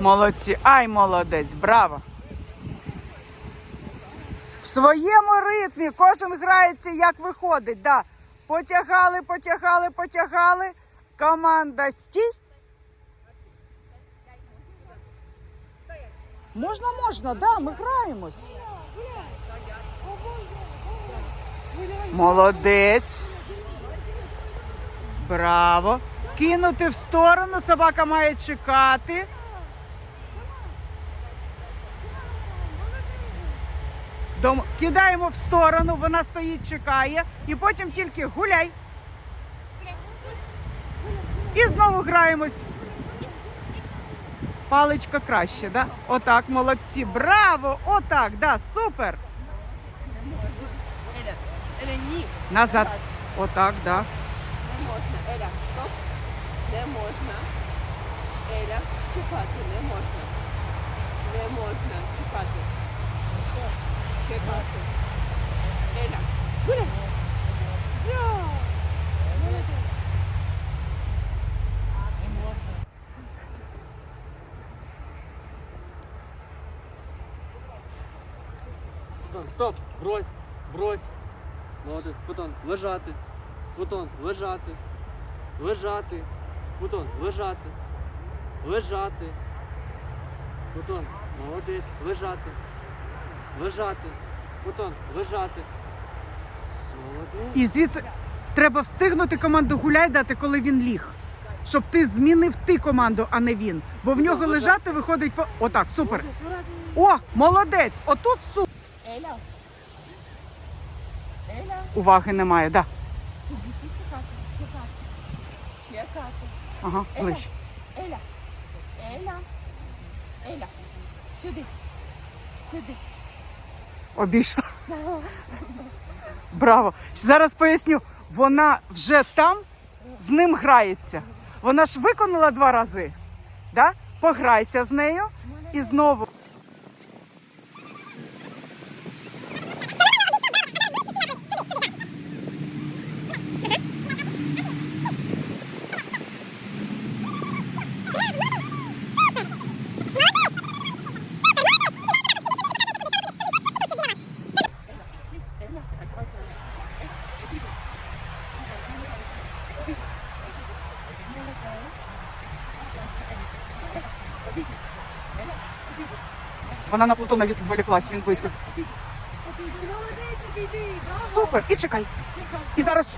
Молодці. Ай, молодець, браво. В своєму ритмі кожен грається, як виходить. Да. Потягали, потягали, потягали. Команда стій. Можна, можна, да, ми граємось. Молодець. Браво. Кинути в сторону, собака має чекати. Дом... Кидаємо в сторону, вона стоїть, чекає, і потім тільки гуляй. І знову граємось. Паличка краще, да? Отак, молодці. Браво! Отак, да, супер. Назад. Отак, да. Не можна. Еля, стоп. Не можна. Еля, чекати не можна. Не можна чекати. Стоп. Чекати. Еля, гуляй. Не можна. Плутон, стоп! Брось! Брось! Молодець. Плутон, лежати. Плутон, лежати. Лежати. Плутон, лежати. Лежати. Плутон, молодець. Лежати. Лежати. Плутон, лежати. Молодець. І звідси треба встигнути команду гуляй дати, коли він ліг. Щоб ти змінив ти команду, а не він. Бо в нього лежати виходить по. Отак, супер. О, молодець! Отут супер. Еля. Еля. Уваги немає, да. Ага, ближче. Еля. Еля. Еля. Сюди. Сюди. Обійшла. Браво! Зараз поясню. Вона вже там з ним грається. Вона ж виконала два рази. Да? Пограйся з нею і знову. Вона на Плутона відволіклась, він близько. Супер! І чекай. І зараз